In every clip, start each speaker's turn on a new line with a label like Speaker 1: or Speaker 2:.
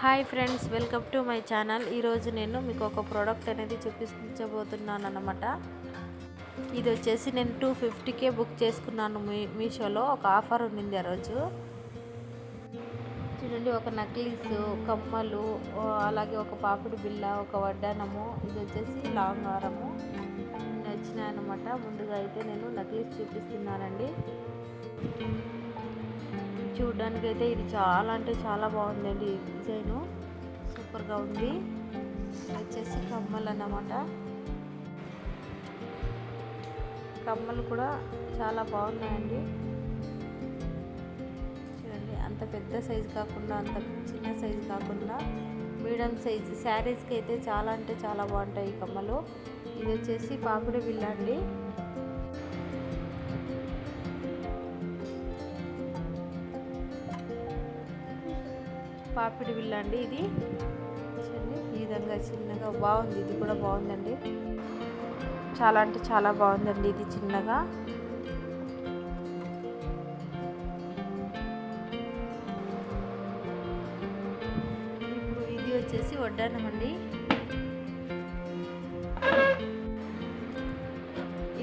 Speaker 1: Hi friends welcome to my channel. ఈరోజు నేను మీకు ఒక ప్రోడక్ట్ అనేది చూపించబోతున్నాను అన్నమాట ఇది వచ్చేసి నేను టూ ఫిఫ్టీకే బుక్ చేసుకున్నాను మీ మీషోలో. ఒక ఆఫర్ ఉండింది ఆ రోజు. చూడండి ఒక నక్లీస్ కమ్మలు అలాగే ఒక పాపిడి బిల్ల ఒక వడ్డానము. ఇది వచ్చేసి లాంగ్ హారము. నచ్చినాయన్నమాట. ముందుగా అయితే నేను నక్లీస్ చూపిస్తున్నానండి. చూడడానికి అయితే ఇది చాలా అంటే చాలా బాగుందండి ఈ డిజైను. సూపర్గా ఉంది. ఇది వచ్చేసి కమ్మలు అన్నమాట. కమ్మలు కూడా చాలా బాగున్నాయండి. చూడండి అంత పెద్ద సైజు కాకుండా అంత చిన్న సైజు కాకుండా మీడియం సైజు శారీస్కి అయితే చాలా అంటే చాలా బాగుంటాయి ఈ కమ్మలు. ఇది వచ్చేసి పాపిడి బిల్ల అండి. పాపిడి బిల్ల అండి ఇది. చూడండి ఈ విధంగా చిన్నగా బాగుంది. ఇది కూడా బాగుందండి. చాలా అంటే చాలా బాగుందండి ఇది చిన్నగా. ఇప్పుడు ఇది వచ్చేసి వడ్డానం అండి.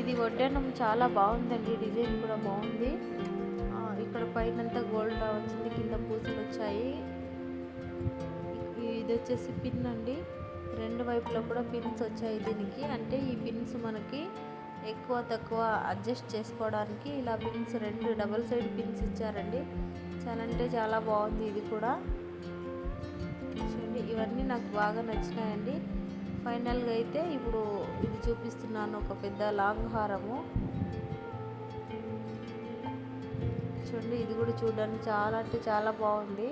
Speaker 1: ఇది వడ్డానం చాలా బాగుందండి. డిజైన్ కూడా బాగుంది. ఇక్కడ పైనంతా గోల్డ్ వచ్చింది కింద పూసలు వచ్చాయి ఇది వచ్చేసి పిన్ అండి. రెండు వైపులో కూడా పిన్స్ వచ్చాయి దీనికి. అంటే ఈ పిన్స్ మనకి ఎక్కువ తక్కువ అడ్జస్ట్ చేసుకోవడానికి ఇలా పిన్స్ రెండు డబల్ సైడ్ పిన్స్ ఇచ్చారండి. చాలా అంటే చాలా బాగుంది ఇది కూడా. చూడండి ఇవన్నీ నాకు బాగా నచ్చినాయండి. ఫైనల్గా అయితే ఇప్పుడు ఇది చూపిస్తున్నాను ఒక పెద్ద లాంగ్ హారము. చూడండి ఇది కూడా చూడడానికి చాలా అంటే చాలా బాగుంది.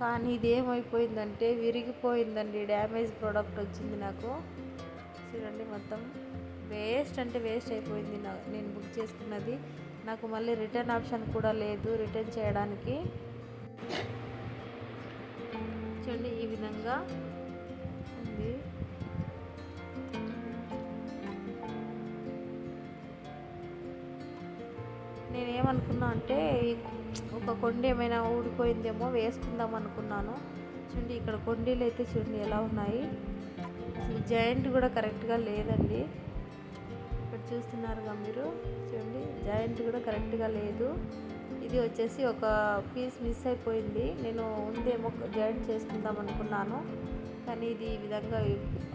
Speaker 1: కానీ ఇది ఏమైపోయిందంటే విరిగిపోయిందండి డ్యామేజ్ ప్రోడక్ట్ వచ్చింది నాకు. చూడండి మొత్తం వేస్ట్ అంటే వేస్ట్ అయిపోయింది నా నేను బుక్ చేసుకున్నది. నాకు మళ్ళీ రిటర్న్ ఆప్షన్ కూడా లేదు రిటర్న్ చేయడానికి. చూడండి ఈ విధంగా నేనేమనుకున్నా అంటే ఒక కొండి ఏమైనా ఊడిపోయిందేమో వేసుకుందాం అనుకున్నాను. చూడండి ఇక్కడ కొండీలు అయితే చూడండి ఎలా ఉన్నాయి. అసలు జాయింట్ కూడా కరెక్ట్గా లేదండి. ఇక్కడ చూస్తున్నారుగా మీరు. చూడండి జాయింట్ కూడా కరెక్ట్గా లేదు. ఇది వచ్చేసి ఒక పీస్ మిస్ అయిపోయింది. నేను ఉందేమో జాయింట్ చేసుకుందాం అనుకున్నాను. కానీ ఇది ఈ విధంగా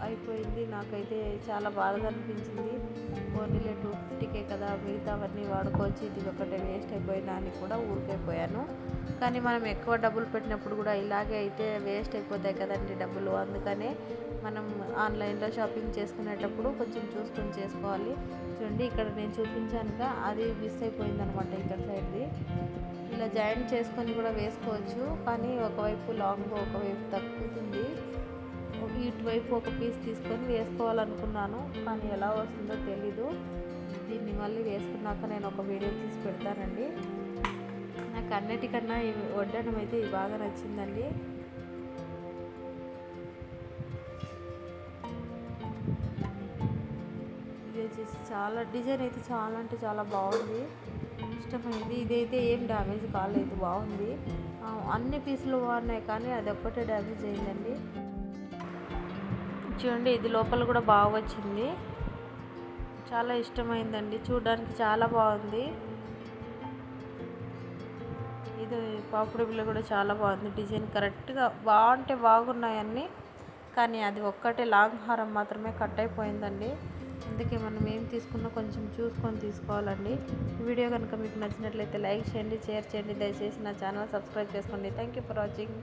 Speaker 1: అయిపోయింది. నాకైతే చాలా బాధగా అనిపించింది. ఓన్లీలే టూ ఫిఫ్టీకే కదా మిగతావన్నీ వాడుకోవచ్చు. ఇది ఒకటే వేస్ట్ అయిపోయినా అని కూడా ఊరికైపోయాను కానీ మనం ఎక్కువ డబ్బులు పెట్టినప్పుడు కూడా ఇలాగే అయితే వేస్ట్ అయిపోతాయి కదండి డబ్బులు. అందుకనే మనం ఆన్లైన్లో షాపింగ్ చేసుకునేటప్పుడు కొంచెం చూసుకొని చేసుకోవాలి. చూడండి ఇక్కడ నేను చూపించానుగా అది మిస్ అయిపోయింది అనమాట ఇక్కడ సైడ్ది. ఇలా జాయింట్ చేసుకొని కూడా వేసుకోవచ్చు. కానీ ఒకవైపు లాంగ్ ఒకవైపు తగ్గుతుంది ఇటువైపు ఒక పీస్ తీసుకొని వేసుకోవాలనుకున్నాను కానీ ఎలా వస్తుందో తెలీదు. దీన్ని మళ్ళీ వేసుకున్నాక నేను ఒక వీడియో తీసి పెడతానండి. నాకు అన్నిటికన్నా ఈ అయితే ఇది బాగా నచ్చిందండి. ఇది వచ్చేసి చాలా డిజైన్ అయితే చాలా అంటే చాలా బాగుంది. ఇష్టమైంది. ఇదైతే ఏం డ్యామేజ్ కాలేదు. బాగుంది. అన్ని పీసులు బాగున్నాయి కానీ అది ఒక్కటే డ్యామేజ్ అయిందండి. చూడండి ఇది లోపల కూడా బాగా వచ్చింది చాలా ఇష్టమైందండి. చూడడానికి చాలా బాగుంది. ఇది పాపుడు బిల్ల కూడా చాలా బాగుంది. డిజైన్ కరెక్ట్గా బాగుంటే బాగున్నాయి కానీ అది ఒక్కటే లాంగ్ హారం మాత్రమే కట్ అయిపోయిందండి. అందుకే మనం ఏం తీసుకున్నా కొంచెం చూసుకొని తీసుకోవాలండి. వీడియో కనుక మీకు నచ్చినట్లయితే లైక్ చేయండి షేర్ చేయండి. దయచేసి నా ఛానల్ సబ్స్క్రైబ్ చేసుకోండి. Thank you for watching.